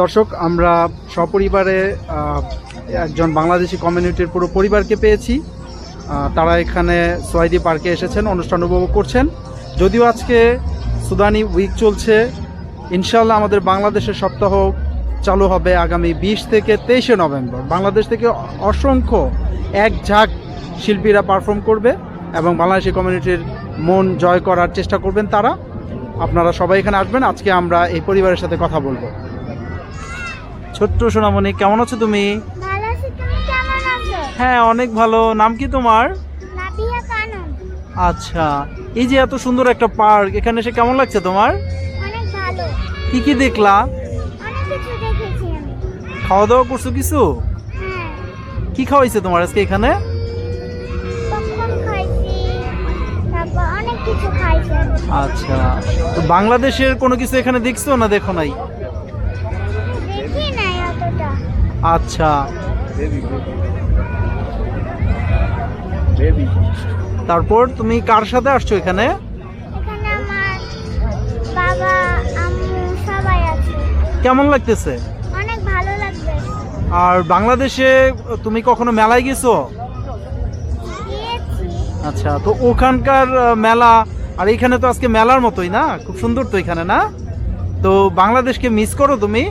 দর্শক, আমরা সপরিবারে একজন বাংলাদেশি কমিউনিটির পুরো পরিবারকে পেয়েছি। তারা এখানে সোয়াইদি পার্কে এসেছেন, অনুষ্ঠান উপভোগ করছেন। যদিও আজকে সুদানি উইক চলছে ইনশাল্লাহ আমাদের বাংলাদেশের সপ্তাহ চালু হবে আগামী বিশ থেকে তেইশে নভেম্বর। বাংলাদেশ থেকে অসংখ্য এক ঝাঁক শিল্পীরা পারফর্ম করবে এবং বাংলাদেশি কমিউনিটির মন জয় করার চেষ্টা করবেন তারা। আপনারা সবাই এখানে আসবেন আজকে আমরা এই পরিবারের সাথে কথা বলব। ছোট্ট সোনামণি কেমন আছো তুমি? হ্যাঁ অনেক ভালো। নাম কি তোমার? আচ্ছা এই যে এত সুন্দর একটা পার্ক এখানে এসে কেমন লাগছে তোমার? কি কি দেখলা? খাওয়া দাওয়া করছ কিছু? হ্যাঁ। কি খাওয়াইছে তোমার আজকে এখানে? কিছু আচ্ছা তো বাংলাদেশের কোনো কিছু এখানে দেখছ না দেখো নাই? দেখি নাই অতটা। আচ্ছা। তারপর তুমি কার সাথে আসছো এখানে? এখানে আমার বাবা আম্মু সবাই আছে। কেমন লাগতেছে? অনেক ভালো লাগবে। আর বাংলাদেশে তুমি কখনো মেলায় গেছো? গিয়েছি আচ্ছা তো ওখানকার মেলা আর এখানে তো আজকে মেলার মতোই না? খুব সুন্দর তো এখানে না? তো বাংলাদেশকে মিস করো তুমি?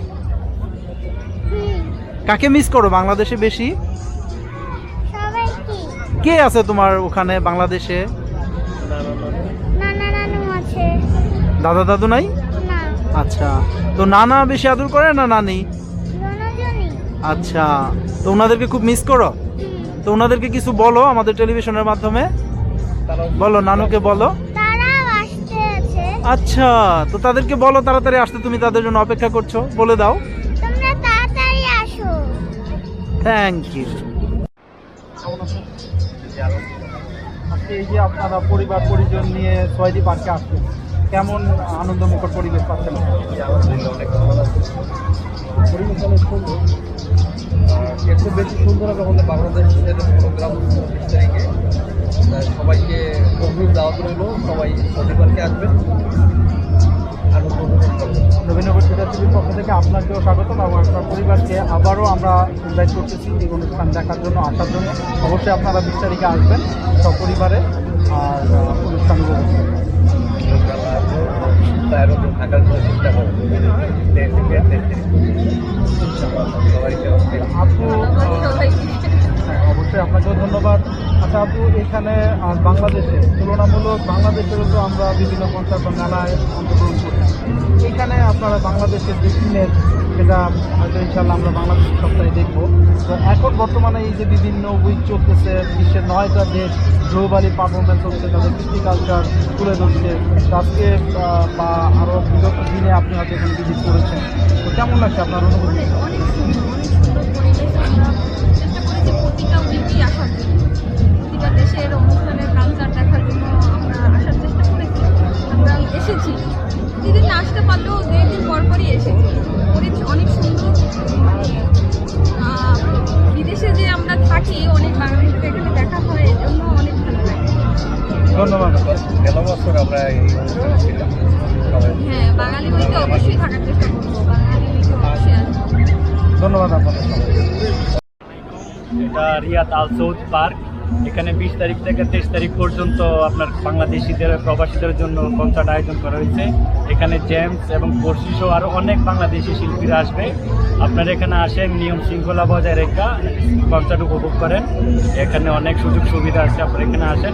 কাকে মিস করো বাংলাদেশে বেশি? কে আছে তোমার ওখানে বাংলাদেশে? দাদা দাদু নাই? আচ্ছা তো নানা বেশি আদর করে না নানি? আচ্ছা তো ওনাদেরকে খুব মিস করো? তো ওনাদেরকে কিছু বলো আমাদের টেলিভিশনের মাধ্যমে। বলো নানুকে বলো। আচ্ছা তো তাদেরকে বলো তাড়াতাড়ি আসতে তুমি তাদের জন্য অপেক্ষা করছ বলে দাও। তোমরা তাড়াতাড়ি আসো। থ্যাংক ইউ আজকে এই যে আপনারা পরিবার পরিজন নিয়ে ছয়দি পার্কে আসছেন কেমন আনন্দমুখর পরিবেশ পাচ্ছেন একটু বেশি সুন্দর হবে আমাদের বাংলাদেশের প্রোগ্রাম বিশ তারিখে। সবাইকে গভীর দাওয়াত রইল, সবাই শনিবারকে আসবেন। থিয়েটার টিভির পক্ষ থেকে আপনাকেও স্বাগত এবং আপনার পরিবারকে আবারও আমরা ইনভাইট করতেছি এই অনুষ্ঠান দেখার জন্য, আসার জন্য। অবশ্যই আপনারা বিশ তারিখে আসবেন সপরিবারে, আর অনুষ্ঠান তারও থাকার জন্য চেষ্টা করব আপু হ্যাঁ, অবশ্যই আপনাকেও ধন্যবাদ। আচ্ছা আপু এখানে বাংলাদেশে তুলনামূলক বাংলাদেশেরও তো আমরা বিভিন্ন কনসার্ট বা মেলায় অংশগ্রহণ করি এখানে আপনারা বাংলাদেশের যে সিনের সেটা হয়তো ইনশাল্লাহ আমরা বাংলাদেশ সপ্তাহে দেখব। তো এখন বর্তমানে এই যে বিভিন্ন উইক চলতেছে বিশ্বের নয়টা দেশ গ্লোবালি পারফরমেন্স হচ্ছে তাদের কৃষি কালচার তুলে ধরছে। তো আজকে বা আরও বিগত দিনে আপনি হয়তো এখানে ভিজিট করেছেন। তো কেমন লাগছে আপনার অনুভূতি? ধন্যবাদ। গেল বছর আমরা এই অনুষ্ঠানে ছিলাম। হ্যাঁ বাঙালি উইকে অবশ্যই থাকার চেষ্টা করব। বাঙালি উইকে অবশ্যই আসব। ধন্যবাদ আপনাদের এটা রিয়াদ আল সৌদ পার্ক। এখানে বিশ তারিখ থেকে তেইশ তারিখ পর্যন্ত আপনার বাংলাদেশিদের প্রবাসীদের জন্য কনসার্ট আয়োজন করা হয়েছে। এখানে জেমস এবং পড়শি সহ আরও অনেক বাংলাদেশি শিল্পীরা আসবে। আপনারা এখানে আসেন নিয়ম শৃঙ্খলা বজায় রেখা কনসার্ট উপভোগ করেন। এখানে অনেক সুযোগ সুবিধা আছে আপনারা এখানে আসেন।